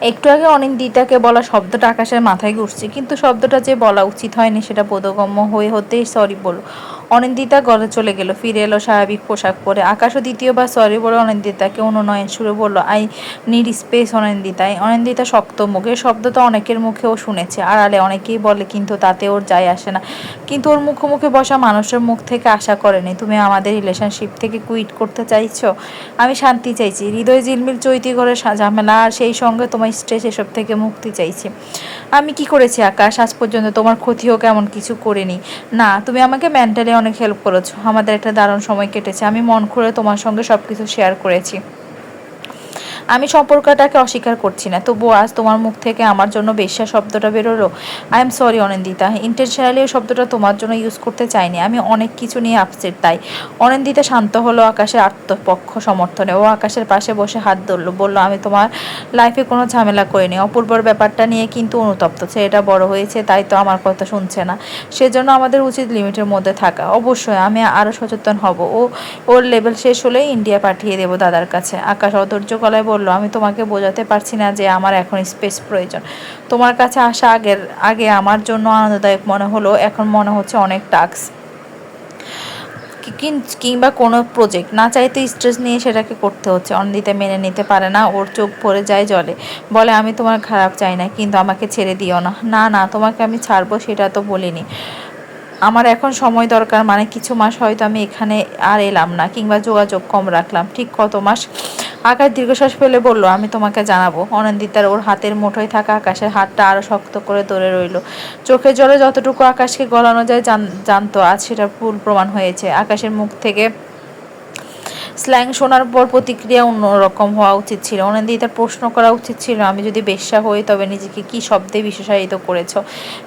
একটু আগে অনিন্দিতাকে বলা শব্দটা আকাশের মাথায় ঘুরছে, কিন্তু শব্দটা যে বলা উচিত হয়নি সেটা বোধগম্য হয়ে হতেই সরি বলল অনিন্দিতা ঘরে চলে গেল, ফিরে এলো স্বাভাবিক পোশাক পরে। আকাশও দ্বিতীয়বার সরি বলে অনিন্দিতাকে অনুনয়ন সুরে বলল আই নিড স্পেস অনিন্দিতাই অনিন্দিতা শক্ত মুখে শব্দ তো অনেকের মুখেও শুনেছে। আড়ালে অনেকেই বলে, কিন্তু তাতে ওর যায় আসে না। কিন্তু ওর মুখোমুখি বসা মানুষের মুখ থেকে আশা করেনি। তুমি আমাদের রিলেশনশিপ থেকে কুইট করতে চাইছো? আমি শান্তি চাইছি। হৃদয় জিলমিল চৈতি করে ঝামেলা, আর সেই সঙ্গে তোমার স্ট্রেস এসব থেকে মুক্তি চাইছি। আমি কি করেছি আকাশ? আজ পর্যন্ত তোমার ক্ষতি হোক এমন কিছু করিনি। না, তুমি আমাকে মেন্টালি অনেক হেল্প করেছ। আমাদের একটা দারুণ সময় কেটেছে। আমি মন খুলে তোমার সঙ্গে সব কিছু শেয়ার করেছি। আমি সম্পর্কটাকে অস্বীকার করছি না। তবুও আজ তোমার মুখ থেকে আমার জন্য বেশ্যা শব্দটা বেরোলো। I am sorry Anindita. Intentionally এই শব্দটা তোমার জন্য ইউজ করতে চাইনি। আমি অনেক কিছু নিয়ে আপসেট তাই। অনিন্দিতা শান্ত হলো আকাশের আত্মপক্ষ সমর্থনে। ও আকাশের পাশে বসে হাত ধরলো। বলল, আমি তোমার লাইফে কোনো ঝামেলা করিনি। অপূর্বর ব্যাপারটা নিয়ে কিন্তু অনুতপ্ত। ছেলেটা বড় হয়েছে, তাই তো আমার কথা শুনছে না। সেজন্য আমাদের উচিত লিমিটের মধ্যে থাকা। অবশ্যই আমি আরও সচেতন হব। ও, ওর লেভেল শেষ হলেই ইন্ডিয়া পাঠিয়ে দেবো দাদার কাছে। আকাশ অধৈর্য গলায় বলল, আমি তোমাকে বোঝাতে পারছি না যে আমার এখন স্পেস প্রয়োজন। তোমার কাছে আসা আগের, আগে আমার জন্য আনন্দদায়ক মনে হলো, এখন মনে হচ্ছে অনেক টাস্ক। কিংবা কোনো প্রজেক্ট না চাইতে স্ট্রেস নিয়ে সেটাকে করতে হচ্ছে। অন্দিতে মেনে নিতে পারে না, ওর চোখ পড়ে যায় জলে। বলে, আমি তোমার খারাপ চাই না, কিন্তু আমাকে ছেড়ে দিও না। না না, তোমাকে আমি ছাড়বো, সেটা তো বলিনি। আমার এখন সময় দরকার মানে কিছু মাস হয়তো আমি এখানে আর এলাম না, কিংবা যোগাযোগ কম রাখলাম। ঠিক কত মাস আকাশ দীর্ঘশ্বাস ফেলে বলল, আমি তোমাকে জানাব। অনন্দিতার ওর হাতের মুঠোয় থাকা আকাশের হাতটা আরও শক্ত করে ধরে রইল। চোখের জলে যতটুকু আকাশকে গলানো যায় জান- জানতো, আজ সেটা ভুল প্রমাণ হয়েছে। আকাশের মুখ থেকে স্ল্যাং শোনার পর প্রতিক্রিয়া অন্যরকম হওয়া উচিত ছিল। অনিন্দিতার প্রশ্ন করা উচিত ছিল, আমি যদি বেশ্যা হই, তবে নিজেকে কি শব্দে বিশেষায়িত করেছ?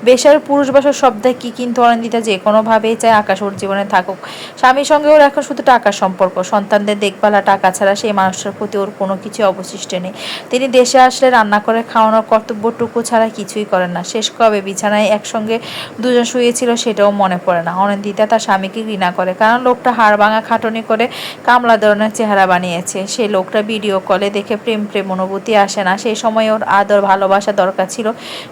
বেশ্যার পুরুষবাসর শব্দে কি কিন্তু অনিন্দিতা যে কোনোভাবেই চায় আকাশ ওর জীবনে থাকুক। স্বামীর সঙ্গে ওর এখন শুধু টাকার সম্পর্ক। সন্তানদের দেখভাল টাকা ছাড়া সেই মানুষটার প্রতি ওর কোনো কিছু অবশিষ্ট নেই। তিনি দেশে আসলে রান্না করে খাওয়ানোর কর্তব্যটুকু ছাড়া কিছুই করেন না। শেষ কবে বিছানায় একসঙ্গে দুজন শুয়েছিল সেটাও মনে পড়ে না। অনিন্দিতা তার স্বামীকে ঘৃণা করে, কারণ লোকটা হাড় ভাঙা খাটনি করে কামলা ধরনের চেহারা বানিয়েছে। সে লোকটা ভিডিও কলে দেখে প্রেম প্রেম অনুভূতি আসে না। সেই সময় ওর আদর, ভালোবাসা দরকার ছিল।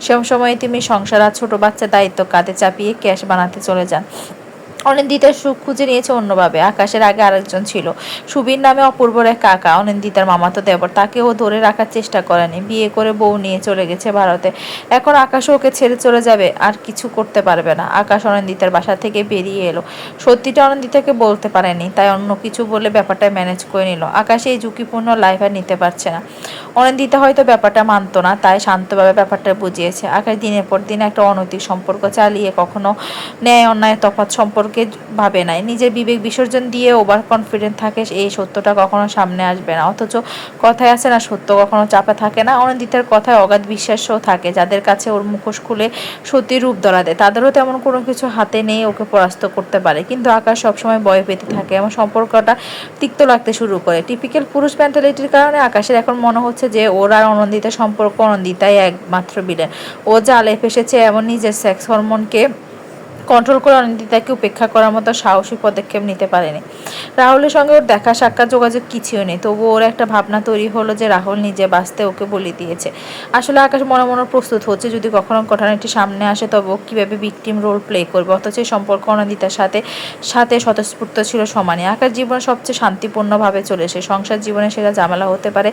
সেম সময় তুমি সংসার আর ছোটো বাচ্চা দায়িত্ব কাঁধে চাপিয়ে ক্যাশ বানাতে চলে যান। অনিন্দিতার সুখ খুঁজে নিয়েছে অন্যভাবে। আকাশের আগে আরেকজন ছিল। সুবীর নামে অপূর্বর এক কাকা। অনিন্দিতার মামাতো দেবর। তাকেও ধরে রাখার চেষ্টা করেনি। বিয়ে করে বউ নিয়ে চলে গেছে ভারতে। এখন আকাশও ওকে ছেড়ে চলে যাবে। আর কিছু করতে পারবে না। আকাশ অনিন্দিতার বাসা থেকে বেরিয়ে এলো। সত্যিটা অনিন্দিতাকে বলতে পারেনি। তাই অন্য কিছু বলে ব্যাপারটা ম্যানেজ করে নিল। আকাশ এই ঝুঁকিপূর্ণ লাইফ আর নিতে পারছে না। অনিন্দিতা হয়তো ব্যাপারটা মানতো না, তাই শান্তভাবে ব্যাপারটা বুঝিয়েছে। আকাশ দিনের পর দিন একটা অনৈতিক সম্পর্ক চালিয়ে কখনো ন্যায় অন্যায় তফাৎ সম্পর্কে ভাবে নাই। নিজের বিবেক বিসর্জন দিয়ে ওভার কনফিডেন্ট থাকে, এই সত্যটা কখনো সামনে আসবে না। অথচ কথায় আছে না, সত্য কখনো চাপা থাকে না। অনিন্দিতার কথায় অগাধ বিশ্বাসও থাকে। যাদের কাছে ওর মুখোশ খুলে সত্যি রূপ ধরা দেয়, তাদেরও তেমন কোনো কিছু হাতে নেই, ওকে পরাস্ত করতে পারে। কিন্তু আকাশ সবসময় ভয় পেতে থাকে এবং সম্পর্কটা তিক্ত লাগতে শুরু করে। টিপিক্যাল পুরুষ মেন্টালিটির কারণে আকাশের এখন মনে হচ্ছে যে, ওর আর অনন্দিতা সম্পর্ক অনন্দিতাই একমাত্র বিলেন ও জালে ফেসেছে এমন নিজের সেক্স হরমোনকে কন্ট্রোল করে অনিন্দিতাকে উপেক্ষা করার মতো সাহসী পদক্ষেপ নিতে পারেনি। রাহুলের সঙ্গে ওর দেখা, সাক্ষাৎ, যোগাযোগ কিছুই নেই। তবু ওর একটা ভাবনা তৈরি হলো যে রাহুল নিজে বাঁচতে ওকে বলে দিয়েছে। আসলে আকাশ মনে মনে প্রস্তুত হচ্ছে, যদি কখনো ঘটনাটি সামনে আসে, তবে ও কীভাবে ভিকটিম রোল প্লে করবে? অথচ এই সম্পর্ক অনিন্দিতার সাথে সাথে স্বতঃস্ফূর্ত ছিল সমানে। আকাশ জীবন সবচেয়ে শান্তিপূর্ণভাবে চলেছে সংসার জীবনে সেটা ঝামেলা হতে পারে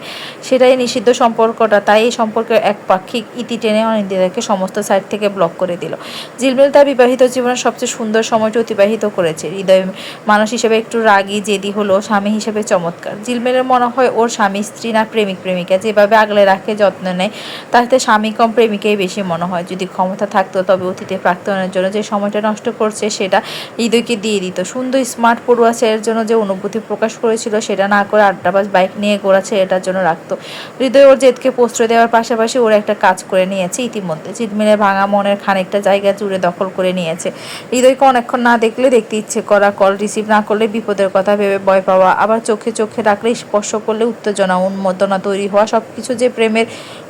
সেটাই নিষিদ্ধ সম্পর্কটা। তাই এই সম্পর্কে একপাক্ষিক ইতি টেনে অনিন্দিতাকে সমস্ত সাইড থেকে ব্লক করে দিল। জিলমিল তার বিবাহিত জীবনের সবচেয়ে সুন্দর সময়টি অতিবাহিত করেছে। হৃদয় মানুষ হিসেবে একটু রাগী, জেদি হলো স্বামী হিসেবে চমৎকার। জিলমিলের মনে হয় ওর স্বামী, স্ত্রী না প্রেমিক, প্রেমিকা। যেভাবে আগলে রাখে, যত্ন নেয়, তাতে স্বামী কম, প্রেমিকাই বেশি মনে হয়। যদি ক্ষমতা থাকতো, তবে অতীতে প্রাক্তনের জন্য যে সময়টা নষ্ট করছে, সেটা হৃদয়কে দিয়ে দিত। সুন্দর স্মার্ট পড়ুয়া ছেলের জন্য যে অনুভূতি প্রকাশ করেছিল, সেটা না করে আড্ডাবাজ বাইক নিয়ে ঘোরা ছেলেটার জন্য রাখতো। হৃদয় ওর জেদকে প্রশ্রয় দেওয়ার পাশাপাশি ওর একটা কাজ করে নিয়েছে ইতিমধ্যে। চিটমিলে ভাঙা মনের খানিকটা জায়গা জুড়ে দখল করে নিয়েছে। হৃদয়কে অনেকক্ষণ না দেখলে দেখতে ইচ্ছে করা কল রিসিভ না করলে বিপদের কথা ভেবে ভয় পাওয়া, আবার চোখে চোখে রাখলে স্পর্শ করলে উত্তেজনা, উন্মোদনা তৈরি হওয়া সব কিছু যে প্রেমের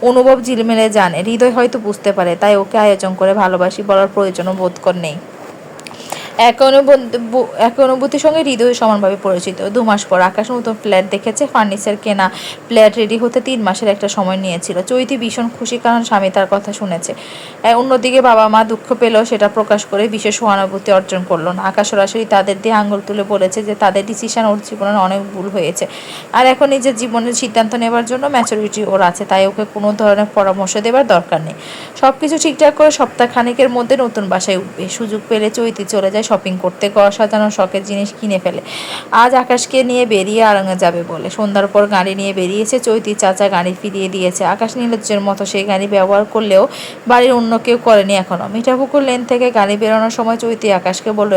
অনুভব ঝিলমেলে জানে। হৃদয় হয়তো বুঝতে পারে, তাই ওকে আয়োজন করে ভালোবাসি বলার প্রয়োজনও বোধ কর নেই। এক এক অনুভূতির সঙ্গে হৃদয় সমানভাবে পরিচিত। দু মাস পর আকাশ নতুন ফ্ল্যাট দেখেছে, ফার্নিচার কেনা, ফ্ল্যাট রেডি হতে তিন মাসের একটা সময় নিয়েছিল। চৈতি ভীষণ খুশি কারণ স্বামী তার কথা শুনেছে। অন্যদিকে বাবা মা দুঃখ পেলেও সেটা প্রকাশ করে বিশেষ সহানুভূতি অর্জন করল না। আকাশ সরাসরি তাদের দিয়ে আঙুল তুলে বলেছে যে তাদের ডিসিশন ওর জীবনের অনেক ভুল হয়েছে। আর এখন নিজের জীবনের সিদ্ধান্ত নেবার জন্য ম্যাচুরিটি ওর আছে, তাই ওকে কোনো ধরনের পরামর্শ দেবার দরকার নেই। সব কিছু ঠিকঠাক করে সপ্তাহ খানেকের মধ্যে নতুন বাসায় উঠবে। সুযোগ পেলে চৈতি চলে যায় শপিং করতে, ঘর সাজানোর শখের জিনিস কিনে ফেলে। আজ আকাশকে নিয়ে বেরিয়ে আরঙে যাবে বলে। সন্ধ্যার পর গাড়ি নিয়ে বেরিয়েছে চৈতি চাচা, গাড়ি ফিরিয়ে দিয়েছে। আকাশ নির্লজ্জের মতো সেই গাড়ি ব্যবহার করলেও বাড়ির অন্য কেউ করেনি এখনও মিঠাপুকুর লেন থেকে গাড়ি বেরোনোর সময় চৈতি আকাশকে বলল,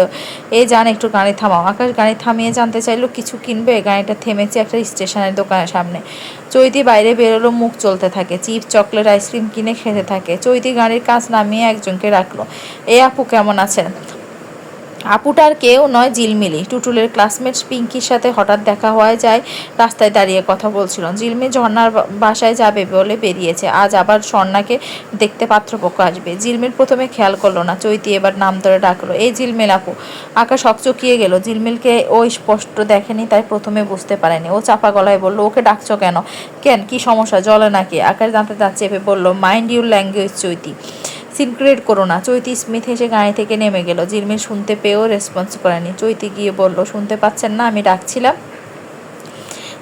এই যান, একটু গাড়ি থামাও। আকাশ গাড়ি থামিয়ে জানতে চাইলো, কিছু কিনবে? গাড়িটা থেমেছে একটা স্টেশনের দোকানের সামনে। চৈতি বাইরে বেরোলো, মুখ চলতে থাকে। চিপ চকলেট, আইসক্রিম কিনে খেতে থাকে। চৈতি গাড়ির কাজ নামিয়ে একজনকে রাখল, এ আপু, কেমন আছেন? আপুটার কেউ নয়, জিলমিলি। টুটুলের ক্লাসমেট পিঙ্কির সাথে হঠাৎ দেখা হওয়ায় যায় রাস্তায় দাঁড়িয়ে কথা বলছিল। জিলমি ঝর্ণার বাসায় যাবে বলে বেরিয়েছে। আজ আবার স্বর্ণাকে দেখতে পাত্রপক্ষ আসবে। জিলমিল প্রথমে খেয়াল করল না। চৈতি এবার নাম ধরে ডাকলো, এই জিলমিল আপু। আকাশ হকচকিয়ে গেল। জিলমিলকে ও স্পষ্ট দেখেনি, তাই প্রথমে বুঝতে পারেনি। ও চাপা গলায় বলল, ওকে ডাকছো কেন? কেন? কি সমস্যা? জলে নাকি? আকাশ দাঁতে দাঁত চেপে বলল mind your language Chaiti. Scene create করো না। চৈতি স্মিথ এসে গাড়ি থেকে নেমে গেল। জিলমিল শুনতে পেয়েও রেসপন্স করেনি। চৈতি গিয়ে বলল, শুনতে পাচ্ছেন না? আমি ডাকছিলাম।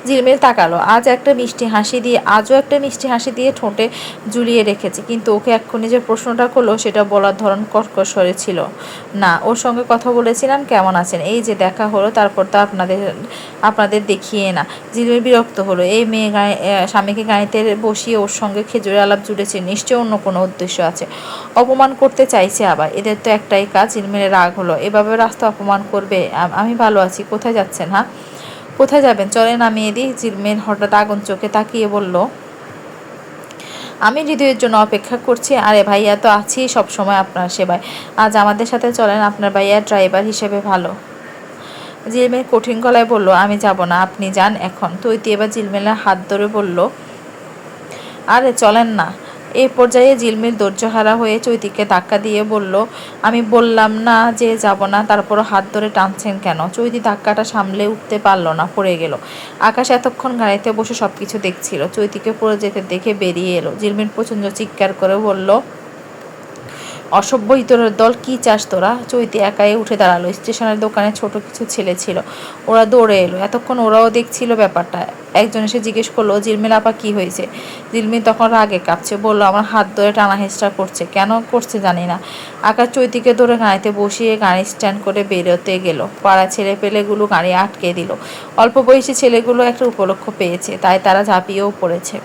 ঝিলমিল তাকালো। আজ একটা মিষ্টি হাসি দিয়ে, আজও একটা মিষ্টি হাসি দিয়ে ঠোঁটে ঝুলিয়ে রেখেছে। কিন্তু ওকে এক্ষুনি যে প্রশ্নটা করল, সেটা বলার ধরন কর্কশরে ছিল না, ওর সঙ্গে কথা বলেছিলাম, কেমন আছেন? এই যে, দেখা হলো, তারপর তো আপনাদের আপনাদের দেখিয়ে না। ঝিলমিল বিরক্ত হলো। এই মেয়ে গায়ে স্বামীকে গাড়িতে বসিয়ে ওর সঙ্গে খেজুরে আলাপ জুড়েছে, নিশ্চয়ই অন্য কোনো উদ্দেশ্য আছে। অপমান করতে চাইছে আবার, এদের তো একটাই কাজ। ঝিলমিলের রাগ হলো। এভাবে রাস্তা অপমান করবে? আমি ভালো আছি, কোথায় যাচ্ছেন হ্যাঁ কোথায় যাবেন? চলেন আমি এদিক জিরমেন হঠাৎ আগুন চোখে তাকিয়ে বলল, আমি হৃদয়ের জন্য অপেক্ষা করছি। আরে ভাইয়া তো আছি সব সময় আপনার সেবায়। আজ আমাদের সাথে চলেন, আপনার ভাইয়া ড্রাইভার হিসেবে ভালো। জিলমেল কঠিন গলায় বলল, আমি যাব না, আপনি যান এখন। তৈতি এবার জিলমেলের হাত ধরে বলল, আরে চলেন না। এই পর্যায়ে জিলমিল ধৈর্যহারা হয়ে চৈতিকে ধাক্কা দিয়ে বলল, আমি বললাম না যে যাব না তারপর হাত ধরে টানছেন কেন? চৈতি ধাক্কাটা সামলে উঠতে পারল না, পড়ে গেল। আকাশ এতক্ষণ গাড়িতে বসে সব কিছু দেখছিল। চৈতিকে পড়ে যেতে দেখে বেরিয়ে এলো। জিলমিল প্রচণ্ড চিৎকার করে বলল অসভ্য ইতরের দল, কি চাস তোরা? চৈতি একাই উঠে দাঁড়াল। স্টেশনের দোকানে ছোট কিছু ছেলে ছিল। ওরা দৌড়ে এলো। এতক্ষণ ওরাও দেখছিল ব্যাপারটা। একজন এসে জিজ্ঞেস করল, জিলমিল আপা, কি হয়েছে? জিলমিল তখন রাগে কাঁপছে। বলল, আমার হাত ধরে টানা হেঁচড়া করছে। কেন করছে জানি না। আকাশ চৈতিকে ধরে গাড়িতে বসিয়ে গাড়ি স্ট্যান্ড করে বেরোতে গেল। পাড়া ছেলে পেলেগুলো গাড়ি আটকে দিল। অল্প বয়সী ছেলেগুলো একটা উপলক্ষ পেয়েছে। তাই তারা ঝাঁপিয়েও পড়েছে।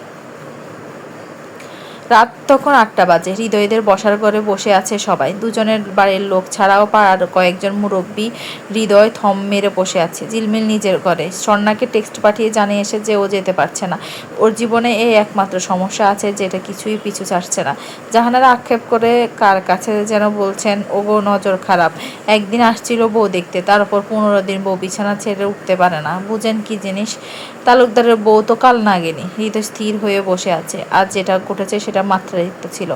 রাত তখন আটটা বাজে। হৃদয়দের বসার ঘরে বসে আছে সবাই। দুজনের বাড়ির লোক ছাড়াও পাড়ার কয়েকজন মুরব্বী হৃদয় থম মেরে বসে আছে। জিলমিল নিজের ঘরে। স্বর্ণাকে টেক্সট পাঠিয়ে জানিয়ে এসে যে ও যেতে পারছে না। ওর জীবনে এই একমাত্র সমস্যা আছে যেটা কিছুই পিছু ছাড়ছে না। জাহানারা আক্ষেপ করে কার কাছে যেন বলছেন ও ওগো, নজর খারাপ। একদিন আসছিল বউ দেখতে। তার উপর পনেরো দিন বউ বিছানা ছেড়ে উঠতে পারে না। বুঝেন কি জিনিস? তালুকদারের বউ তো কাল নাগেনি। হৃদয় স্থির হয়ে বসে আছে। আজ যেটা ঘটেছে সেটা মাত্রাতিরিক্ত ছিল।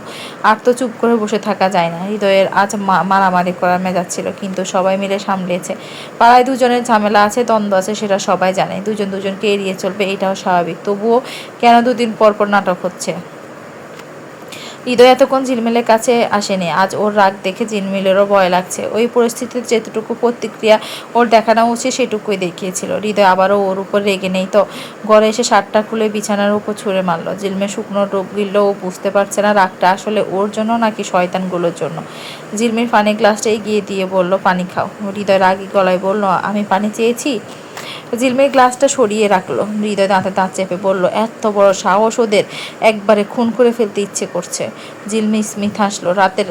আর তো চুপ করে বসে থাকা যায় না। হৃদয়ের আজ মারামারি করার মেজাজ ছিল, কিন্তু সবাই মিলে সামলেছে। পাড়ায় দুজনের ঝামেলা আছে, দ্বন্দ্ব আছে, সেটা সবাই জানে। দুজন দুজনকে এড়িয়ে চলবে, এটাও স্বাভাবিক। তবুও কেন দুদিন পর পর নাটক হচ্ছে? হৃদয় এতক্ষণ ঝিলমিলের কাছে আসেনি। আজ ওর রাগ দেখে ঝিলমিলেরও ভয় লাগছে। ওই পরিস্থিতিতে যেটুকু প্রতিক্রিয়া ওর দেখানো উচিত সেটুকুই দেখিয়েছিল। হৃদয় আবারও ওর উপর রেগে নেই তো। ঘরে এসে শার্টটা খুলে বিছানার উপর ছুঁড়ে মারলো। ঝিলমে শুকনো ডোব গিললো ও বুঝতে পারছে না রাগটা আসলে ওর জন্য নাকি শয়তানগুলোর জন্য। ঝিলমির পানি গ্লাসটা এগিয়ে দিয়ে বলল, পানি খাও। হৃদয় রাগি গলায় বলল, আমি পানি চেয়েছি? ঝিলমির গ্লাসটা সরিয়ে রাখল। হৃদয় দাঁতে দাঁত চেপে বলল, এত বড় সাহস ওদের। একবারে খুন করে ফেলতে ইচ্ছে করছে। জিলমি স্মিথ হাসলো। রাতের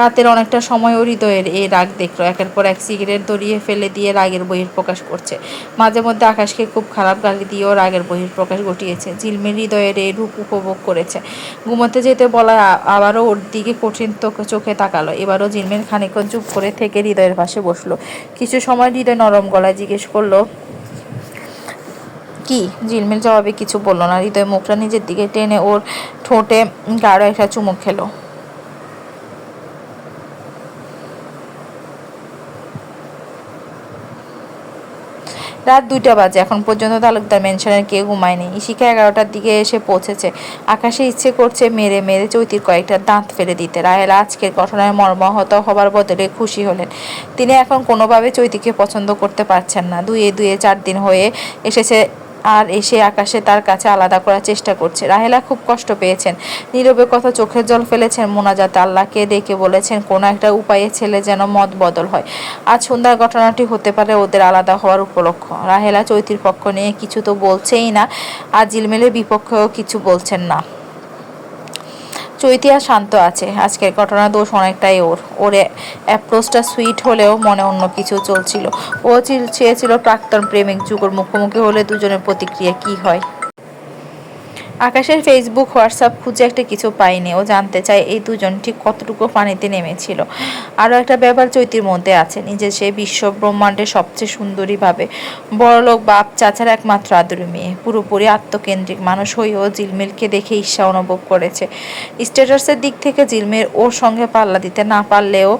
রাতের অনেকটা সময় হৃদয়ের এই রাগ দেখল। একের পর এক সিগারেট দড়িয়ে ফেলে দিয়ে রাগের বহির প্রকাশ করছে। মাঝে মধ্যে আকাশকে খুব খারাপ গালি দিয়েও রাগের বহির প্রকাশ ঘটিয়েছে। ঝিলমির হৃদয়ের এই রূপ উপভোগ করেছে। ঘুমোতে যেতে বলা আবারও ওর দিকে কঠিন চোখে তাকালো। এবারও ঝিলমির খানিকক্ষণ চুপ করে থেকে হৃদয়ের পাশে বসল। কিছু সময় হৃদয় নরম গলায় জিজ্ঞেস করল, কি? ঝিলমিল জবাবে কিছু বলল না। হৃদয় মুখটা নিজের দিকে টেনে ওর ঠোঁটে গাঢ় একটা চুমুক খেলো। রাত দুইটা বাজে। এখন পর্যন্ত তালুকদার মেনশনের কেউ ঘুমায়নি। ইশিকা এগারোটার দিকে এসে পৌঁছেছে। আকাশে ইচ্ছে করছে মেরে মেরে চৈতির কয়েকটা দাঁত ফেলে দিতে। রাহেলা আজকের ঘটনায় মর্মাহত হবার বদলে খুশি হলেন। তিনি এখন কোনোভাবে চৈতিকে পছন্দ করতে পারছেন না। দুয়ে দুয়ে চার দিন হয়ে এসেছে আর এসে আকাশে তার কাছে আলাদা করার চেষ্টা করছে। রাহেলা খুব কষ্ট পেয়েছেন। নীরবে কথা চোখের জল ফেলেছেন মোনাজাত আল্লাহকে, ডেকে বলেছেন, কোনো একটা উপায়ে ছেলে যেন মত বদল হয়। আজ সন্ধ্যার ঘটনাটি হতে পারে ওদের আলাদা হওয়ার উপলক্ষ। রাহেলা চৈতির পক্ষ নিয়ে কিছু তো বলছেই না, আর জিলমেলের বিপক্ষেও কিছু বলছেন না। চৈতি আর শান্ত আছে। আজকের ঘটনা দোষ অনেকটাই ওর। ওর অ্যাপ্রোচটা সুইট হলেও মনে অন্য কিছু চলছিল। ও চেয়েছিল প্রাক্তন প্রেমিক যুগর মুখোমুখি হলে দুজনের প্রতিক্রিয়া কি হয়? আকাশের ফেসবুক হোয়াটসঅ্যাপ খুঁজে একটা কিছু পাইনি। ও জানতে চায় এই দুজন ঠিক কতটুকু পানিতে নেমেছিল। আরও একটা ব্যাপার চৈতির মধ্যে আছে নিজে সে বিশ্ব ব্রহ্মাণ্ডের সবচেয়ে সুন্দরীভাবে বড়লোক বাপ, চাচার একমাত্র আদরি মেয়ে। পুরোপুরি আত্মকেন্দ্রিক মানুষ হয়েও জিলমিলকে দেখে ঈর্ষা অনুভব করেছে। স্ট্যাটাসের দিক থেকে জিলমিল ওর সঙ্গে পাল্লা দিতে না পারলেও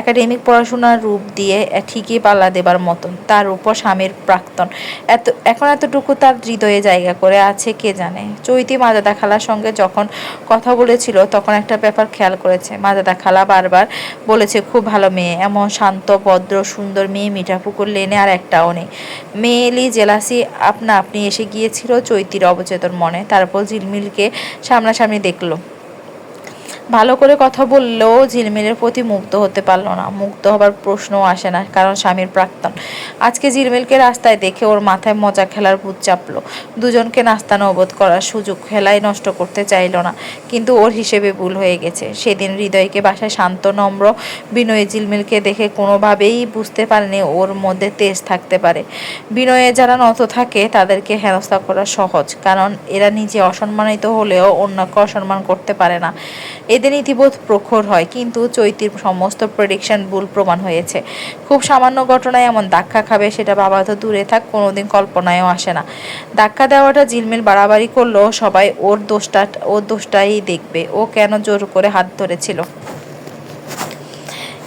একাডেমিক পড়াশোনার রূপ দিয়ে ঠিকই পাল্লা দেবার মতন, তার উপর স্বামীর প্রাক্তন। এত, এখন এতটুকু তার হৃদয়ে জায়গা করে আছে কে জানে? চৈতি মাজাদা খালার সঙ্গে যখন কথা বলেছিল, তখন একটা ব্যাপার খেয়াল করেছে। মাজাদা খালা বারবার বলেছে, খুব ভালো মেয়ে, এমন শান্ত, ভদ্র, সুন্দর মেয়ে মিঠাপুকুর লেনে আর একটাও নেই। মেয়েলি জেলাসি আপনা আপনি এসে গিয়েছিল চৈতির অবচেতন মনে। তারপর ঝিলমিলকে সামনাসামনি দেখল। ভালো করে কথা বললেও ঝিলমিলের প্রতি মুগ্ধ হতে পারল না। মুগ্ধ হবার প্রশ্নও আসে না, কারণ স্বামীর প্রাক্তন। আজকে ঝিলমিলকে রাস্তায় দেখে ওর মাথায় মজা খেলার ভূত চাপলো। দুজনকে নাস্তা নবদ করার সুযোগ খেলায় নষ্ট করতে চাইলো না, কিন্তু ওর হিসেবে ভুল হয়ে গেছে। সেদিন হৃদয়কে বাসায় শান্ত, নম্র বিনয়ে ঝিলমিলকে দেখে কোনোভাবেই বুঝতে পারেনি ওর মধ্যে তেজ থাকতে পারে। বিনয়ে যারা নত থাকে, তাদেরকে হেনস্থা করা সহজ, কারণ এরা নিজে অসম্মানিত হলেও অন্যকে অসম্মান করতে পারে না। এদের নীতিবোধ প্রখর হয়, কিন্তু চৈতির সমস্ত প্রেডিকশন ভুল প্রমাণ হয়েছে। খুব সামান্য ঘটনায় এমন ধাক্কা খাবে, সেটা বাবা তো দূরে থাক, কোনোদিন কল্পনায়ও আসে না। ধাক্কা দেওয়াটা জিলমিল বাড়াবাড়ি করলেও সবাই ওর দোষটা, ওর দোষটাই দেখবে। ও কেন জোর করে হাত ধরেছিল?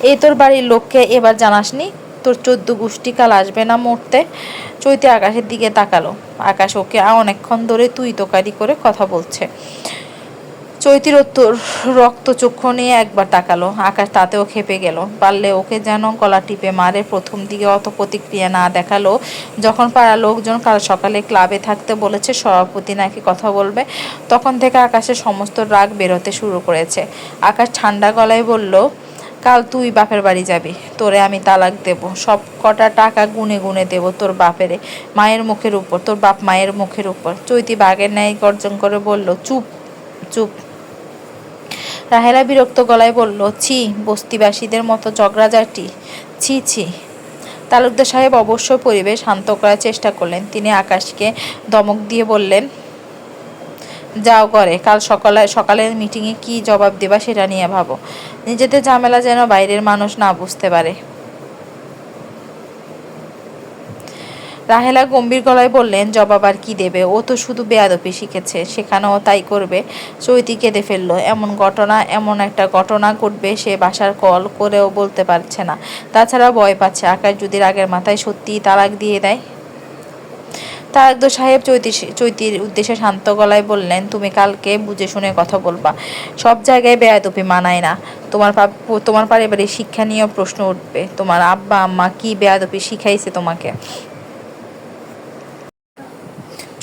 এই তোর বাড়ির লোককে এবার জানাসনি? তোর চোদ্দ গোষ্ঠী কাল আসবে না মরতে? চৈতি আকাশের দিকে তাকালো। আকাশ ওকে অনেকক্ষণ ধরে তুই তোকারি করে কথা বলছে। চৈতির উত্তর রক্তচক্ষু নিয়ে একবার তাকালো। আকাশ তাতেও খেপে গেল। পারলে ওকে যেন গলা টিপে মারে, প্রথম দিকে অত প্রতিক্রিয়া না দেখাল। যখন পাড়া লোকজন কাল সকালে ক্লাবে থাকতে বলেছে, সভাপতি নাকি কথা বলবে, তখন থেকে আকাশের সমস্ত রাগ বেরোতে শুরু করেছে। আকাশ ঠান্ডা গলায় বলল, কাল তুই বাপের বাড়ি যাবি, তোরে আমি তালাক দেব। সব কটা টাকা গুনে গুনে দেব তোর বাপেরে, মায়ের মুখের উপর, তোর বাপ মায়ের মুখের উপর। চৈতি বাঘের ন্যায় গর্জন করে বলল, চুপ চুপ। রাহেলা বিরক্ত গলায় বলল, ছি, বস্তিবাসীদের মতো ঝগড়াঝাটি। ছি ছি। তালুকদার সাহেব অবশ্য পরিবেশ শান্ত করার চেষ্টা করলেন। তিনি আকাশকে দমক দিয়ে বললেন, যাও করে কাল সকালে সকালের মিটিংয়ে কি জবাব দেবা সেটা নিয়ে ভাবো। নিজেদের ঝামেলা যেন বাইরের মানুষ না বুঝতে পারে। রাহেলা গম্ভীর গলায় বললেন, জবাব আর কি দেবে? ও তো শুধু বেয়াদপি শিখেছে, সেখানেও তাই করবে। চৈতি কেঁদে ফেলল, এমন ঘটনা, এমন একটা ঘটনা ঘটবে, সে বাসার কল করেও বলতে পারছে না। তাছাড়া ভয় পাচ্ছে, আকাশ যদি রাগের মাথায় সত্যিই তালাক দিয়ে দেয়? তারাকদ সাহেব চৈতি, চৈতির উদ্দেশ্যে শান্ত গলায় বললেন, তুমি কালকে বুঝে শুনে কথা বলবা। সব জায়গায় বেয়াদপি মানায় না। তোমার তোমার পারিবারিক শিক্ষা নিয়েও প্রশ্ন উঠবে। তোমার আব্বা, আম্মা কি বেয়াদপি শিখাইছে তোমাকে?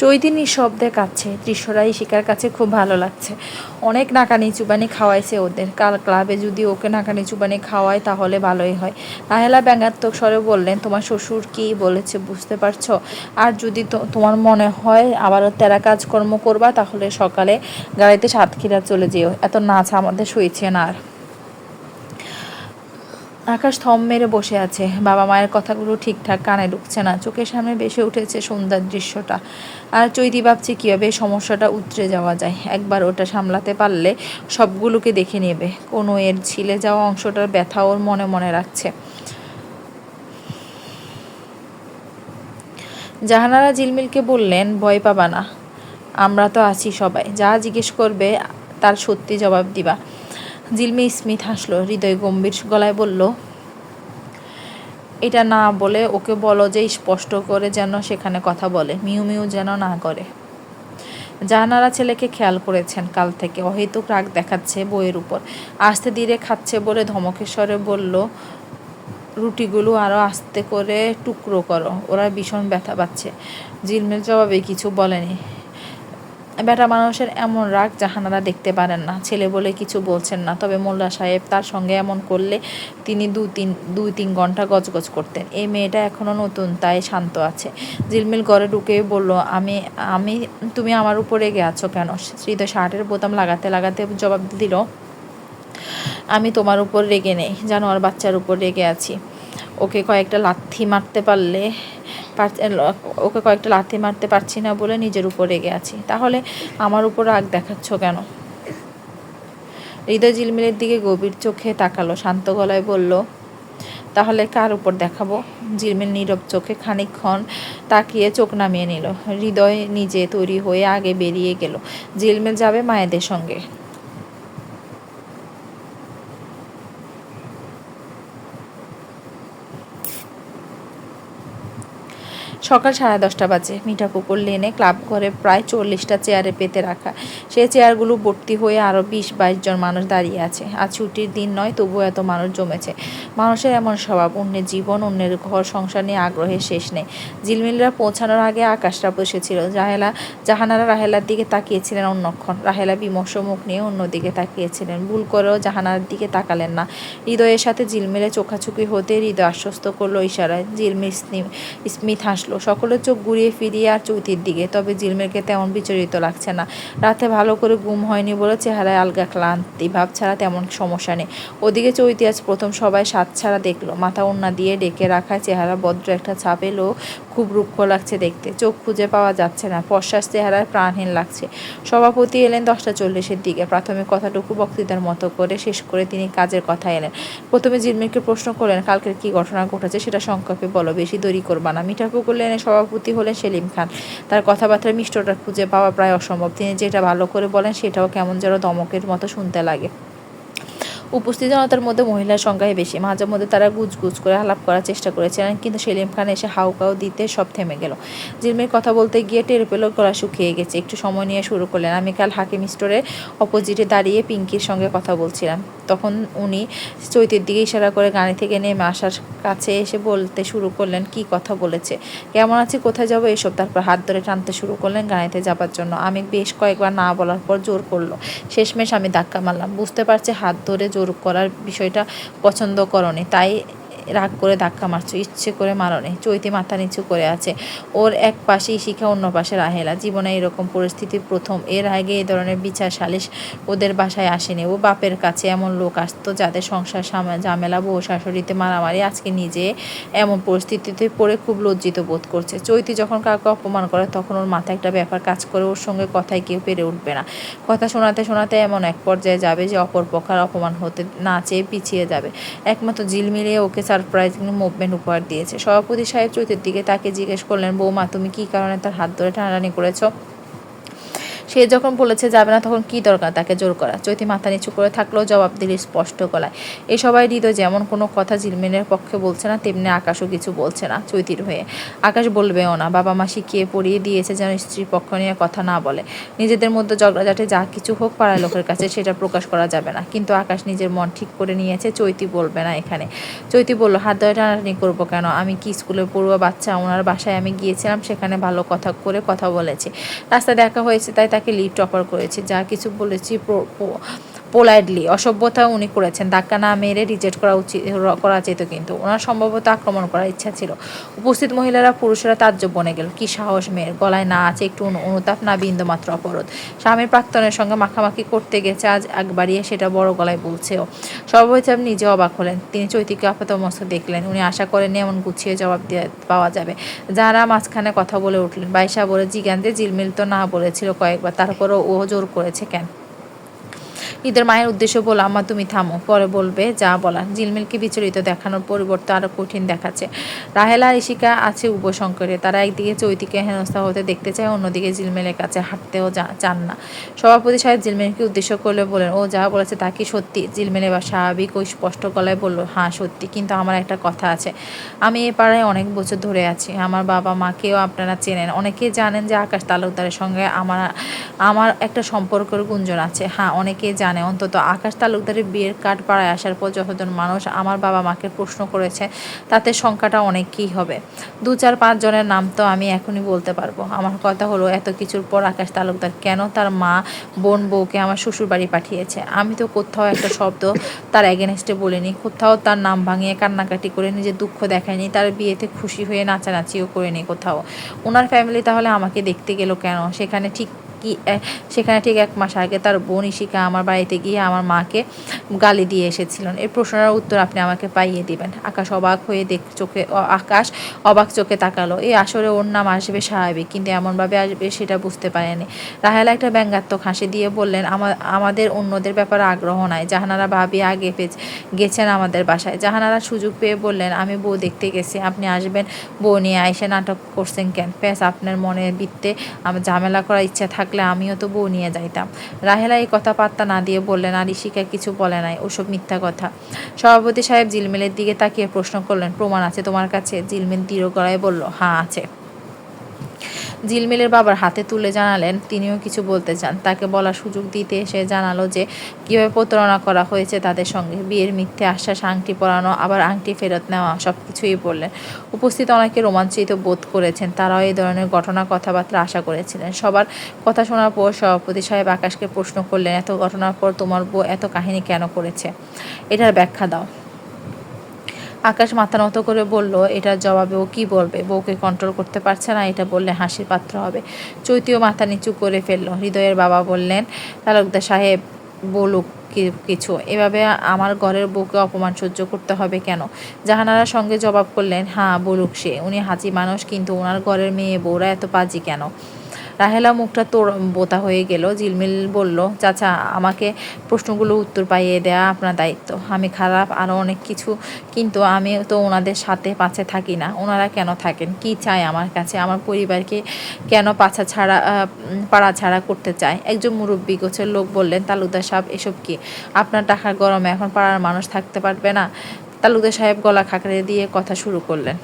চৈতি নিঃশব্দে কাচ্ছে দৃশ্যরাই শিকার কাছে খুব ভালো লাগছে। অনেক নাকানি চুবানি খাওয়াইছে ওদের। কাল ক্লাবে যদি ওকে নাকানি চুবানি খাওয়ায় তাহলে ভালোই হয়। রাহেলা ব্যঙ্গাত্মক স্বরে বললেন, তোমার শ্বশুর কি বলেছে বুঝতে পারছ? আর যদি তোমার মনে হয় আবারও তেরা কাজকর্ম করবা, তাহলে সকালে গাড়িতে সাতক্ষীরা চলে যেও। এত নাচ আমাদের সইছে না আর। আকাশ থম মেরে বসে আছে। বাবা মায়ের কথাগুলো ঠিকঠাক কানে ঢুকছে না। চোখের সামনে বেসে উঠেছে সন্ধ্যার দৃশ্যটা। আর চৈতি ভাবছে কীভাবে সমস্যাটা উতরে যাওয়া যায়। একবার ওটা সামলাতে পারলে সবগুলোকে দেখে নেবে। কোনো এর ছিলে যাওয়া অংশটার ব্যথা ওর মনে মনে রাখছে। জাহানারা জিলমিলকে বললেন, ভয় পাবা না। আমরা তো আছি সবাই। যা জিজ্ঞেস করবে, তার সত্যি জবাব দিবা। জিলমি স্মিথ হাসলো, হৃদয় গম্ভীর গলায় বলল, এটা না বলে ওকে বলো যে স্পষ্ট করে যেন সেখানে কথা বলে, মিউ মিউ যেন না করে। জাহানারা ছেলেকে খেয়াল করেছেন কাল থেকে, অহেতুক রাগ দেখাচ্ছে বইয়ের উপর। আস্তে ধীরে খাচ্ছে বলে ধমকেশ্বরে বলল, রুটিগুলো আরও আস্তে করে টুকরো করো, ওরা ভীষণ ব্যথা পাচ্ছে। জিলমের জবাবে কিছু বলেনি। বেটা মানুষের এমন রাগ জাহানারা দেখতে পারেন না। ছেলে বলে কিছু বলছেন না, তবে মোল্লা সাহেব তার সঙ্গে এমন করলে তিনি দু তিন, দুই তিন ঘণ্টা গজগজ করতেন। এই মেয়েটা এখনও নতুন, তাই শান্ত আছে। ঝিলমিল ঘরে ঢুকে বলল, আমি আমি, তুমি আমার উপর রেগে আছো কেন? হৃদয় শার্টের বোতাম লাগাতে লাগাতে জবাব দিল, আমি তোমার উপর রেগে নেই, জানো আর বাচ্চার উপর রেগে আছি। ওকে কয়েকটা লাথি মারতে পারলে পার- ওকে কয়েকটা লাথি মারতে পারছি না বলে নিজের উপর রেগে আছি। তাহলে আমার উপর রাগ দেখাচ্ছ কেন? হৃদয় ঝিলমিলের দিকে গভীর চোখে তাকালো, শান্ত গলায় বলল, তাহলে কার উপর দেখাবো? ঝিলমিল নীরব চোখে খানিকক্ষণ তাকিয়ে চোখ নামিয়ে নিল। হৃদয় নিজে তৈরি হয়ে আগে বেরিয়ে গেল। ঝিলমিল যাবে মায়েদের সঙ্গে। সকাল সাড়ে দশটা বাজে। মিঠা কুকুর লেনে ক্লাব ঘরে প্রায় চল্লিশটা চেয়ারে পেতে রাখা। সে চেয়ারগুলো ভর্তি হয়ে আরও বিশ বাইশ জন মানুষ দাঁড়িয়ে আছে। আজ ছুটির দিন নয়, তবুও এত মানুষ জমেছে। মানুষের এমন স্বভাব, অন্যের জীবন, অন্যের ঘর সংসার নিয়ে আগ্রহের শেষ নেই। জিলমিলরা পৌঁছানোর আগে আকাশটা বসেছিল। জাহেলা জাহানারা রাহেলার দিকে তাকিয়েছিলেন অন্যক্ষণ। রাহেলা বিমর্ষ মুখ নিয়ে অন্যদিকে তাকিয়েছিলেন। ভুল করেও জাহানার দিকে তাকালেন না। হৃদয়ের সাথে জিলমিলে চোখাচুকি হতে হৃদয় আশ্বস্ত করল ইশারায়। জিলমিল স্মিথ হাসলো। সকলের চোখ ঘুরিয়ে ফিরিয়ে আর চৈতির দিকে। তবে জিলমিলকে তেমন বিচলিত লাগছে না। রাতে ভালো করে ঘুম হয়নি বলে চেহারায় আলগা ক্লান্তি ভাব ছাড়া তেমন সমস্যা নেই। ওদিকে চৈতি আজ প্রথম সবাই সাত ছাড়া দেখল। মাথা ওন্না দিয়ে ডেকে রাখায় চেহারা ভদ্র একটা ছাপ এলো খুব রুক্ষ লাগছে দেখতে। চোখ খুঁজে পাওয়া যাচ্ছে না। ফর্সাস চেহারায় প্রাণহীন লাগছে। সভাপতি এলেন দশটা চল্লিশের দিকে। প্রাথমিক কথাটুকু বক্তৃতার মতো করে শেষ করে তিনি কাজের কথা এলেন। প্রথমে জিলমিলকে প্রশ্ন করলেন, কালকের কি ঘটনা ঘটেছে? সেটা সংক্ষেপে বলো। বেশি দেরি করবা না। মিঠা কুকুর লেনের সভাপতি হলেন সেলিম খান। তার কথাবার্তার মিষ্টটা খুঁজে পাওয়া প্রায় অসম্ভব। তিনি যেটা ভালো করে বলেন, সেটাও কেমন যেন দমকের মতো শুনতে লাগে। উপস্থিত জনতার মধ্যে মহিলার সংখ্যাই বেশি। মাঝে মধ্যে তারা গুজগুজ করে আলাপ করার চেষ্টা করেছিলেন, কিন্তু সেলিম খান এসে হাউকাও দিতে সব থেমে গেল। জিলমির কথা বলতে গিয়ে টের পেল গলা শুকিয়ে গেছে। একটু সময় নিয়ে শুরু করলেন। আমি কাল হাকিম স্টোরের অপোজিটে দাঁড়িয়ে পিঙ্কির সঙ্গে কথা বলছিলাম। তখন উনি চৈতির দিকে ইশারা করে গাড়ি থেকে নেমে আসার কাছে এসে বলতে শুরু করলেন, কি কথা বলেছে? কেমন আছে? কোথায় যাব? এসব তারপর হাত ধরে টানতে শুরু করলেন গাড়িতে যাবার জন্য। আমি বেশ কয়েকবার না বলার পর জোর করল। শেষমেশ আমি ধাক্কা মারলাম। বুঝতে পারছি হাত ধরে জোর করার বিষয়টা পছন্দ করনি। তাই রাগ করে ধাক্কা মারছো, ইচ্ছে করে মারনে চৈতি মাথা নিচু করে আছে। ওর এক পাশে শিখা, অন্য পাশে রাহেলা। জীবনে এরকম পরিস্থিতি প্রথম। এর আগে এই ধরনের বিচার, সালিশ ওদের বাসায় আসেনি। ও বাপের কাছে এমন লোক আসতো যাদের সংসার ঝামেলা, বউ শাশুড়িতে মারামারি, আজকে নিজে এমন পরিস্থিতিতে পড়ে খুব লজ্জিত বোধ করছে। চৈতি যখন কাউকে অপমান করে, তখন ওর মাথায় একটা ব্যাপার কাজ করে, ওর সঙ্গে কথায় কেউ পেরে উঠবে না। কথা শোনাতে শোনাতে এমন এক পর্যায়ে যাবে যে অপর পক্ষার অপমান হতে না চেয়ে পিছিয়ে যাবে। একমাত্র ঝিলমিলিয়ে ওকে সারপ্রাইজিং মুভমেন্ট উপহার দিয়েছে। সভাপতি সাহেব চৈতির দিকে তাকে জিজ্ঞেস করলেন, বৌমা, তুমি কি কারণে তার হাত ধরে টানাটানি করেছ? সে যখন বলেছে যাবে না, তখন কি দরকার তাকে জোর করা? চৈতি মাথা নিচু করে থাকলেও জবাব দিল স্পষ্ট গলায়। এ সবাই হৃদয় যেমন কোনো কথা ঝিলমিনের পক্ষে বলছে না, তেমনি আকাশও কিছু বলছে না চৈতির হয়ে। আকাশ বলবেও না, বাবা মা শিখিয়ে পড়িয়ে দিয়েছে যেন স্ত্রীর পক্ষ নিয়ে কথা না বলে। নিজেদের মধ্যে ঝগড়াঝাটে যা কিছু হোক পাড়ার লোকের কাছে সেটা প্রকাশ করা যাবে না। কিন্তু আকাশ নিজের মন ঠিক করে নিয়েছে, চৈতি বলবে না এখানে। চৈতি বলল, হাত ধরে টানাটানি করব কেন? আমি কি স্কুলে পড়ুয়া বাচ্চা? ওনার বাসায় আমি গিয়েছিলাম, সেখানে ভালো কথা করে কথা বলেছি। রাস্তায় দেখা হয়েছে, তাই তাকে লিড অফার করেছে। যা কিছু বলেছি পোলাইটলি, অসভ্যতা উনি করেছেন। ধাক্কা না মেরে রিজেক্ট করা উচিত, করা যেত কিন্তু। ওনার সম্ভবত আক্রমণ করার ইচ্ছা ছিল। উপস্থিত মহিলারা, পুরুষেরা তাজ্জব বনে গেল। কি সাহস মেয়ের? গলায় না আছে একটু অনু- অনুতাপ না বিন্দুমাত্র অপরাধ স্বামীর প্রাক্তনের সঙ্গে মাখামাখি করতে গেছে, আজ এক বাড়িয়ে সেটা বড় গলায় বলছেও। সর্বোচ্চ নিজে অবাক হলেন। তিনি চৈতিকে আপাতমস্ত দেখলেন। উনি আশা করেন এমন গুছিয়ে জবাব দিয়ে পাওয়া যাবে। যারা মাঝখানে কথা বলে উঠলেন, বাইশা বলে জিজ্ঞান যে জিলমিল তো না বলেছিল কয়েকবার, তারপরও ও জোর করেছে কেন? ঈদের মায়ের উদ্দেশ্য বলো, আম্মা, তুমি থামো। পরে বলবে, যা বলার। ঝিলমিলকে বিচলিত দেখানোর পরিবর্তে আরও কঠিন দেখাচ্ছে। রাহেলা ইশিকা আছে উপসংকরে তারা একদিকে চৈতিকে হেনস্থা হতে দেখতে চায়, অন্যদিকে ঝিলমিলের কাছে হাঁটতেও চান না। সভাপতি সাহেব ঝিলমিলকে উদ্দেশ্য করলে বলেন, ও যা বলেছে তা কি সত্যি? ঝিলমিল এবার স্বাভাবিক ও স্পষ্ট গলায় বলল হ্যাঁ সত্যি। কিন্তু আমার একটা কথা আছে। আমি এ পাড়ায় অনেক বছর ধরে আছি। আমার বাবা মাকেও আপনারা চেনেন। অনেকেই জানেন যে আকাশ তালুকদারের সঙ্গে আমার আমার একটা সম্পর্কের গুঞ্জন আছে। হ্যাঁ অনেকেই জানে। অন্তত আকাশ তালুকদারের বিয়ের কার্ড পাড়ায় আসার পর যতজন মানুষ আমার বাবা মাকে প্রশ্ন করেছে, তাতে সংখ্যাটা অনেকই হবে। দু চার পাঁচ জনের নাম তো আমি এখনই বলতে পারব। আমার কথা হলো, এত কিছুর পর আকাশ তালুকদার কেন তার মা, বোন, বউকে আমার শ্বশুর বাড়ি পাঠিয়েছে? আমি তো কোথাও একটা শব্দ তার এগেনস্টে বলিনি। কোথাও তার নাম ভাঙিয়ে কান্নাকাটি করে নিজের দুঃখ দেখায়নি। তার বিয়েতে খুশি হয়ে নাচানাচিও করেনি কোথাও। ওনার ফ্যামিলি তাহলে আমাকে দেখতে গেল কেন? সেখানে ঠিক কি সেখানে ঠিক এক মাস আগে তার বোন ইশিকা আমার বাড়িতে গিয়ে আমার মাকে গালি দিয়ে এসেছিলেন। এর প্রশ্নের উত্তর আপনি আমাকে পাইয়ে দিবেন। আকাশ অবাক হয়ে দেখ, চোখে আকাশ অবাক চোখে তাকালো। এই আসরে ওর নাম আসবে স্বাভাবিক, কিন্তু এমনভাবে আসবে সেটা বুঝতে পারেনি। রাহেলা একটা ব্যঙ্গাত্মক হাসি দিয়ে বললেন, আমা- আমাদের অন্যদের ব্যাপারে আগ্রহ নাই। জাহানারা ভাবি আগে গেছেন আমাদের বাসায়। জাহানারা সুযোগ পেয়ে বললেন, আমি বউ দেখতে গেছি। আপনি আসবেন? বউ নিয়ে আইসে নাটক করছেন কেন? প্যাস আপনার মনে বিত্তে ঝামেলা করার ইচ্ছা থাকলে আমিও তো বউ নিয়ে যাইতাম। রাহেলা এই কথা পাত্তা না দিয়ে বললেন, আর ঋষিকা কিছু বলে নাই, ওসব মিথ্যা কথা। সভাপতি সাহেব জিলমিলের দিকে তাকিয়ে প্রশ্ন করলেন, প্রমাণ আছে তোমার কাছে? জিলমিল দৃঢ় গড়ায় বলল হ্যাঁ আছে। ঝিলমিলের বাবার হাতে তুলে জানালেন, তিনিও কিছু বলতে চান। তাকে বলার সুযোগ দিতে এসে জানালো যে, কীভাবে প্রতারণা করা হয়েছে তাদের সঙ্গে? বিয়ের মিথ্যে আশ্বাস, আংটি পরানো, আবার আংটি ফেরত নেওয়া সব কিছুই বললেন। উপস্থিত অনেকে রোমাঞ্চিত বোধ করেছেন। তারাও এই ধরনের ঘটনা কথাবার্তা আশা করেছিলেন। সবার কথা শোনার পর সভাপতি সাহেব আকাশকে প্রশ্ন করলেন, এত ঘটনার পর তোমার বউ এত কাহিনী কেন করেছে? এটার ব্যাখ্যা দাও। আকাশ মাথা নত করে বলল, এটার জবাবে ও কী বলবে? বউকে কন্ট্রোল করতে পারছে না, এটা বললে হাসির পাত্র হবে। চৈতিও মাথা নিচু করে ফেলল। হৃদয়ের বাবা বললেন, তালুকদার সাহেব, বলুক কিছু। এভাবে আমার ঘরের বউকে অপমান সহ্য করতে হবে কেন? জাহানারার সঙ্গে জবাব করলেন হ্যাঁ বলুক সে। উনি হাজি মানুষ, কিন্তু ওনার ঘরের মেয়ে বউরা এত পাজি কেন? রাহেলা মুখটা তোর বোতা হয়ে গেল, ঝিলমিল বলল, চাচা, আমাকে প্রশ্নগুলো উত্তর পাইয়ে দেয়া আপনার দায়িত্ব। আমি খারাপ আরও অনেক কিছু, কিন্তু আমি তো ওনাদের সাথে পাশে থাকি না। ওনারা কেন থাকেন? কি চায় আমার কাছে? আমার পরিবারকে কেন পাছা ছাড়া পাড়া ছাড়া করতে চায়? একজন মুরব্বী গোছের লোক বললেন, তালুকদার সাহেব, এসব কি? আপনার টাকার গরমে এখন পাড়ার মানুষ থাকতে পারবে না? তালুকদার সাহেব গলা খাকড়ে দিয়ে কথা শুরু করলেন।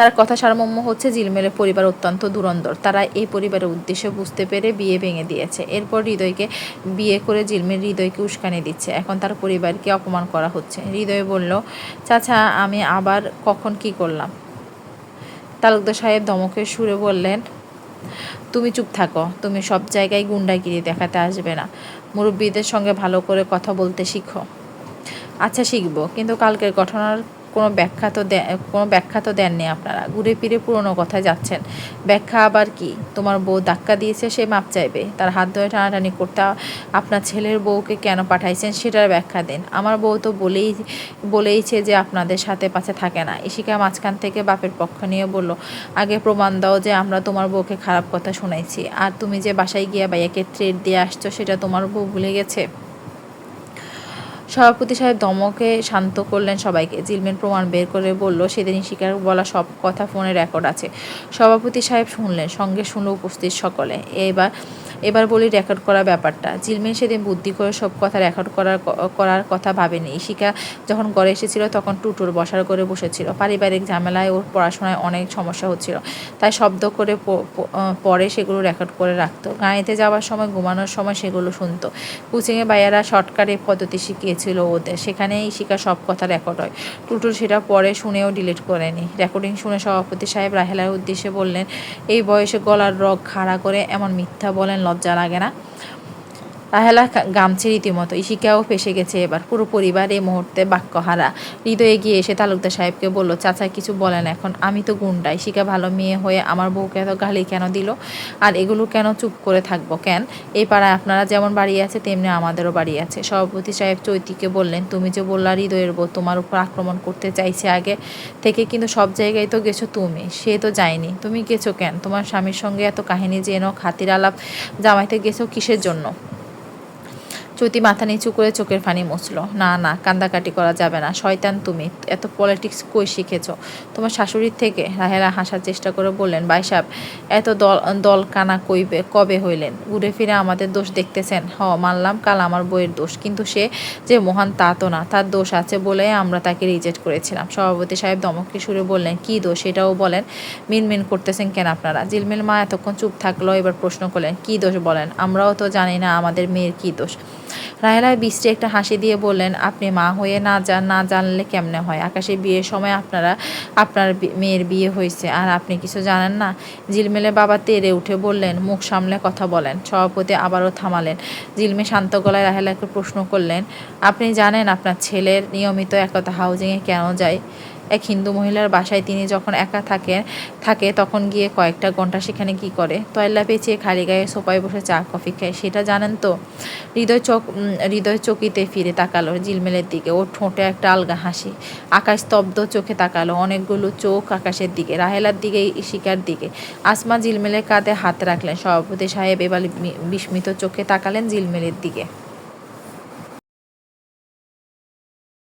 তার কথা সারমর্ম হচ্ছে ঝিলমিলের পরিবার অত্যন্ত দুরন্দর। তারা এই পরিবারের উদ্দেশ্য বুঝতে পেরে বিয়ে ভেঙে দিয়েছে। এরপর হৃদয়কে বিয়ে করে ঝিলমিল হৃদয়কে উস্কানি দিচ্ছে। এখন তার পরিবারকে অপমান করা হচ্ছে। হৃদয় বলল, চাচা, আমি আবার কখন কি করলাম? তালুকদার সাহেব ধমকের সুরে বললেন, তুমি চুপ থাকো। তুমি সব জায়গায় গুন্ডাগিরি দেখাতে আসবে না। মুরব্বীদের সঙ্গে ভালো করে কথা বলতে শিখো। আচ্ছা শিখব। কিন্তু কালকের ঘটনার কোনো ব্যাখ্যা তো কোনো ব্যাখ্যা তো দেননি আপনারা। ঘুরে ফিরে পুরনো কথায় যাচ্ছেন। ব্যাখ্যা আবার কি? তোমার বউ ধাক্কা দিয়েছে, সে মাপ চাইবে। তার হাত ধরে টানাটানি করতে আপনার ছেলের বউকে কেন পাঠাইছেন সেটার ব্যাখ্যা দিন। আমার বউ তো বলেই, বলেইছে যে আপনাদের সাথে পাশে থাকে না। ইশিকা মাঝখান থেকে বাপের পক্ষ নিয়ে বলল, আগে প্রমাণ দাও যে আমরা তোমার বউকে খারাপ কথা শুনাইছি। আর তুমি যে বাসায় গিয়ে ভাইয়াকে থ্রেড দিয়ে আসছো, সেটা তোমার বউ ভুলে গেছে? সভাপতি সাহেব দমকে শান্ত করলেন সবাইকে। জিলমেন প্রমাণ বের করে বলল সেদিন শিকার বলা সব কথা ফোনে রেকর্ড আছে। সভাপতি সাহেব শুনলেন, সঙ্গে শুনলো উপস্থিত সকলে। এবার এবার বলি রেকর্ড করা ব্যাপারটা। জিলমেন সেদিন বুদ্ধি করে সব কথা রেকর্ড করার করার কথা ভাবেনি। ইশিকা যখন ঘরে এসেছিল তখন টুটুর বসার করে বসেছিল। পারিবারিক ঝামেলায় ওর পড়াশোনায় অনেক সমস্যা হচ্ছিল। তাই শব্দ করে পরে সেগুলো রেকর্ড করে রাখতো। গাড়িতে যাওয়ার সময়, ঘুমানোর সময় সেগুলো শুনতো। কোচিংয়ে বাইয়ারা শর্টকাটে পদ্ধতি শিখিয়েছিল ওদের। সেখানেই শিকার সব কথা রেকর্ড হয়। টুটুল সেটা পরে শুনেও ডিলিট করেনি। রেকর্ডিং শুনে সভাপতি সাহেব রাহেলার উদ্দেশ্যে বললেন, এই বয়সে গলার রগ খাড়া করে এমন মিথ্যা বলেন, লজ্জা লাগে না। রাহেলা গামছে রীতিমতো ইশিকাও ফেসে গেছে এবার। পুরো পরিবার এই মুহূর্তে বাক্যহারা। হৃদয়ে গিয়ে এসে তালুকদার সাহেবকে বলল, চাচা, কিছু বলেন এখন। আমি তো গুন্ডা। ইশিকা ভালো মেয়ে হয়ে আমার বউকে এত গালি কেন দিল? আর এগুলো কেন চুপ করে থাকব? কেন? এই পাড়ায় আপনারা যেমন বাড়ি আছে, তেমনি আমাদেরও বাড়ি আছে। সভাপতি সাহেব চৈতিকে বললেন, তুমি যে বললা হৃদয়ের বউ, তোমার উপর আক্রমণ করতে চাইছে আগে থেকে, কিন্তু সব জায়গায় তো গেছো তুমি। সে তো যায়নি। তুমি গেছো কেন? তোমার স্বামীর সঙ্গে এত কাহিনী যেন খাতির আলাপ জামাইতে গেছো কিসের জন্য? চতি মাথা নিচু করে চোখের ফানি মুছল। না না, কান্দাকাটি করা যাবে না, শয়তান তুমি, এত পলিটিক্স কই শিখেছ? তোমার শাশুড়ির থেকে রাহেলা হাসার চেষ্টা করে বললেন, ভাই সাহেব, এত দল দল কানা কইবে, কবে হইলেন? ঘুরে ফিরে আমাদের দোষ দেখতেছেন? হ, মানলাম, কাল আমার বইয়ের দোষ, কিন্তু সে যে মহান তা তো না, তার দোষ আছে বলে আমরা তাকে রিজেক্ট করেছিলাম। সভাপতি সাহেব দমককে সুরে বললেন, কি দোষ? সেটাও বলেন, মিনমিন করতেছেন কেন আপনারা? জিলমিল মা এতক্ষণ চুপ থাকল, এবার প্রশ্ন করলেন, কি দোষ বলেন? আমরাও তো জানি না আমাদের মেয়ের কি দোষ। রায়লায় বৃষ্টি একটা হাসি দিয়ে বললেন, আপনি মা হয়ে না যান না জানলে কেমনে হয়? আকাশে বিয়ের সময় আপনারা, আপনার মেয়ের বিয়ে হয়েছে, আর আপনি কিছু জানেন না? জিলমিলের বাবা তেরে উঠে বললেন, মুখ সামলে কথা বলেন। সভাপতি আবারও থামালেন। জিলমি শান্ত গলায় রাহেলাকে প্রশ্ন করলেন, আপনি জানেন আপনার ছেলের নিয়মিত একতা হাউজিংয়ে কেন যায়? এক হিন্দু মহিলার বাসায় তিনি যখন একা থাকে থাকে তখন গিয়ে কয়েকটা ঘণ্টা সেখানে কি করে? তয়লা পেঁচিয়ে খালি গায়ে সোপায় বসে চা, কফি খায়। সেটা জানেন তো? হৃদয় চোখ হৃদয় চকিতে ফিরে তাকালো জিলমেলের দিকে। ওর ঠোঁটে একটা আলগা হাসি। আকাশ স্তব্ধ চোখে তাকালো। অনেকগুলো চোখ আকাশের দিকে, রাহেলার দিকে শিকার দিকে। আসমা জিলমেলের কাঁধে হাত রাখলেন। সভাপতি সাহেব এবার বিস্মিত চোখে তাকালেন জিলমেলের দিকে।